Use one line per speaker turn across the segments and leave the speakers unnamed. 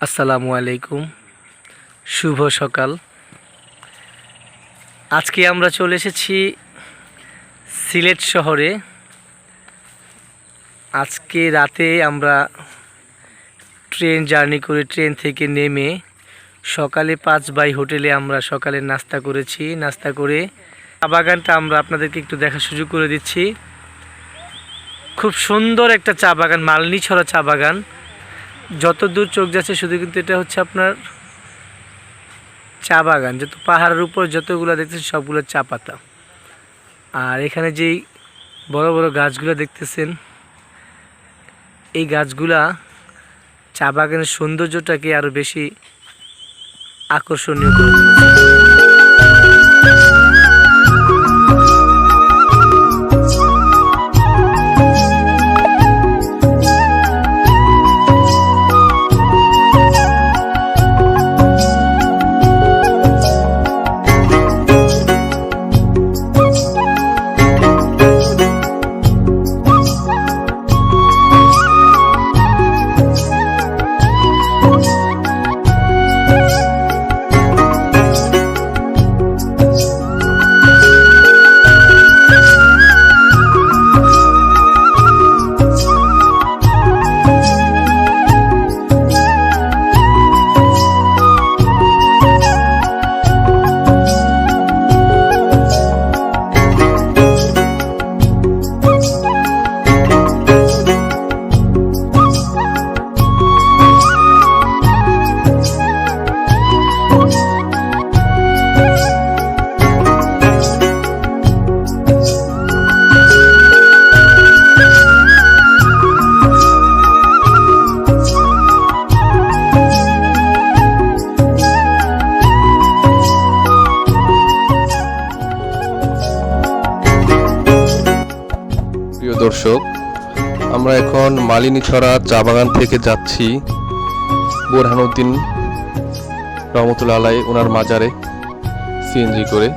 আসসালামু আলাইকুম। শুভ সকাল। আজকে আমরা চলে এসেছি সিলেট শহরে। আজকে রাতে আমরা ট্রেন জার্নি করে ট্রেন থেকে নেমে সকালে পাঁচ বাই হোটেলে আমরা সকালে নাস্তা করেছি। নাস্তা করে চা বাগানটা আমরা আপনাদেরকে একটু দেখার সুযোগ করে দিচ্ছি। খুব সুন্দর একটা চা বাগান মালনি ছড়া চা বাগান। যত দূর চোখ যাচ্ছে, শুধু কিন্তু এটা হচ্ছে আপনার চা বাগান। যত পাহাড়ের উপর যতগুলো দেখতেছেন, সবগুলো চা পাতা। আর এখানে যেই বড় বড় গাছগুলো দেখতেছেন, এই গাছগুলা চা বাগানের সৌন্দর্যটাকে আরও বেশি আকর্ষণীয় করে
দর্শক, আমরা এখন মালিনীছড়া চা বাগান থেকে যাচ্ছি বোরহানুদ্দিন রহমতুল্লা আলাই ওনার মাজারে সিএনজি করে।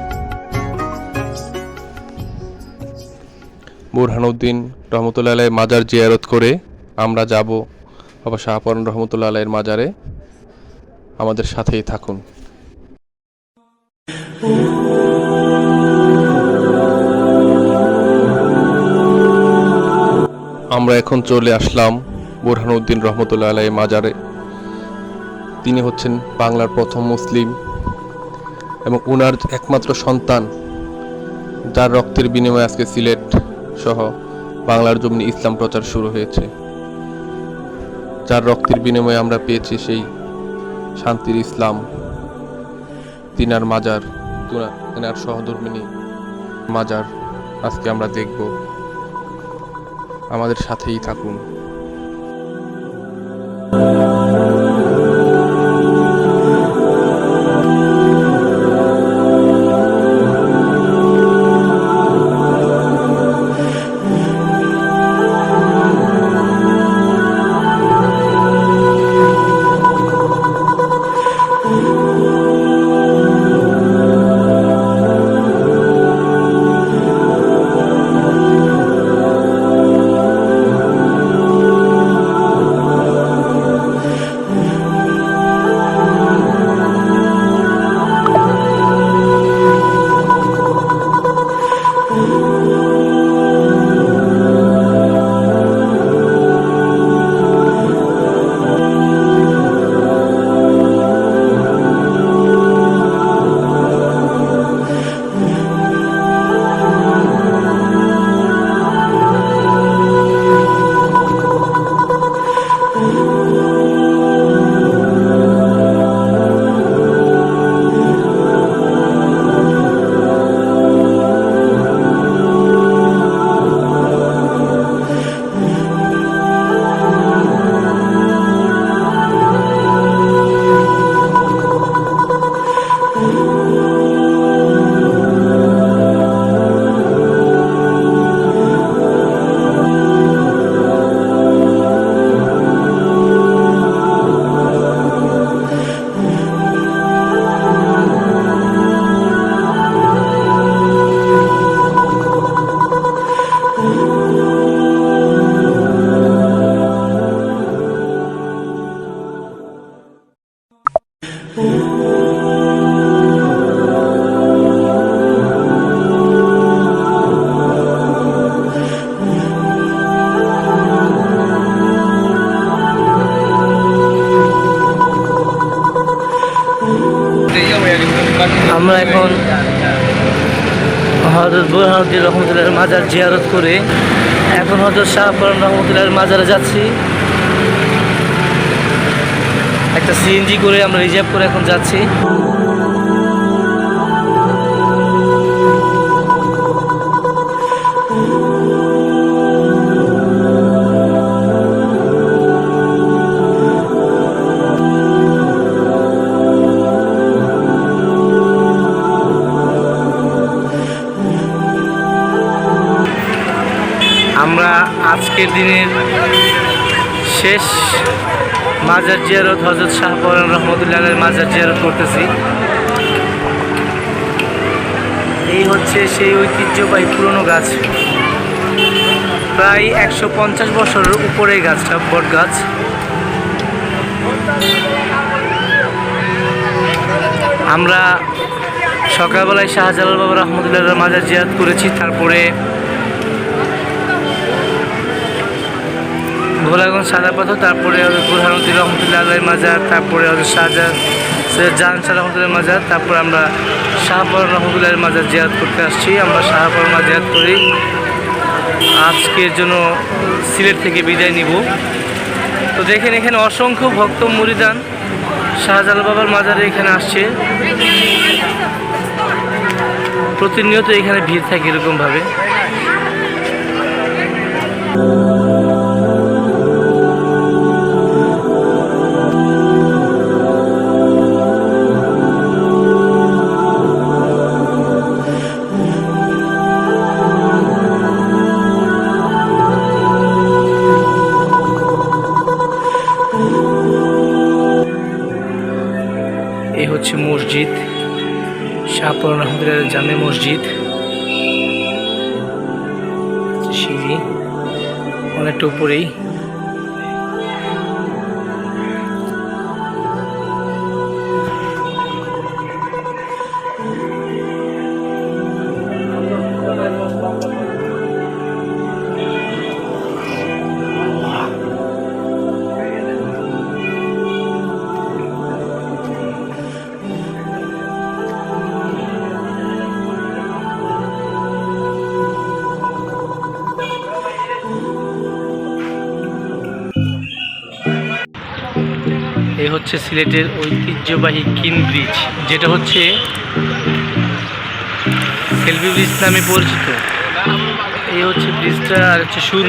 বোরহানুদ্দিন রহমতুল্লা আলাই মাজার জিয়ারত করে আমরা যাব বাবা শাহপরণ রহমতুল্লা আলাইয়ের মাজারে। আমাদের সাথেই থাকুন। আমরা এখন চলে আসলাম বোরহানুদ্দিন রহমতুল্লাহ আলাই মাজারে। তিনি হচ্ছেন বাংলার প্রথম মুসলিম এবং ওনার একমাত্র সন্তান, যার রক্তের বিনিময়ে আজকে সিলেট সহ বাংলার জমিনে ইসলাম প্রচার শুরু হয়েছে। যার রক্তের বিনিময়ে আমরা পেয়েছি সেই শান্তির ইসলাম। তিনার মাজার তুনা- তিনার সহধর্মিনী মাজার আজকে আমরা দেখব। আমাদের সাথেই থাকুন।
আমরা এখন হজরত বুরহানুদ্দিন রহমতুল্লাহ মাজার জিয়ারত করে এখন হজরত শাহপুরান রহমতুল্লাহ মাজারে যাচ্ছি। একটা সিএনজি করে আমরা রিজার্ভ করে এখন যাচ্ছি। আমরা আজকের দিনের শেষ মাজার জিয়ারত হজরত শাহপুরান রহমতুল্লাহ মাজার জিয়ারত করতেছি। এই হচ্ছে সেই ঐতিহ্যবাহী পুরনো গাছ। প্রায় একশো পঞ্চাশ বছরের উপরে গাছটা, বট গাছ। আমরা সকালবেলায় শাহজালাল বাবা রহমতুল্লাহ মাজার জিয়ারত করেছি, তারপরে ভোলাগঞ্জ সাদা পাথর তারপরে বুরহানুদ্দিন রহমতুল্লাহ আল্লাহ মাজার, তারপরে হচ্ছে শাহজাহান সৈয়দ জাহান রহমতুল্লাহ মাজার, তারপর আমরা শাহপুর রহমতুল্লাহ মাজার জিয়াদ করতে আসছি। আমরা শাহপুর মাজার জিয়াদ করি। আজকের জন্য সিলেট থেকে বিদায় নিব। তো দেখেন এখানে অসংখ্য ভক্ত মুরিদান শাহজালাল বাবার মাজারে এখানে আসছে। প্রতিনিয়ত এখানে ভিড় থাকে এরকমভাবে। মসজিদ শাহপুর রহমতুল্লাহ জামে মসজিদ। সিঁড়ি অনেকটা উপরেই। এই হচ্ছে সিলেটের ঐতিহ্যবাহী কিন ব্রিজ, যেটা হচ্ছে সেলফি ব্রিজ নামে পরিচিত। এই হচ্ছে ব্রিজটা আর হচ্ছে সুর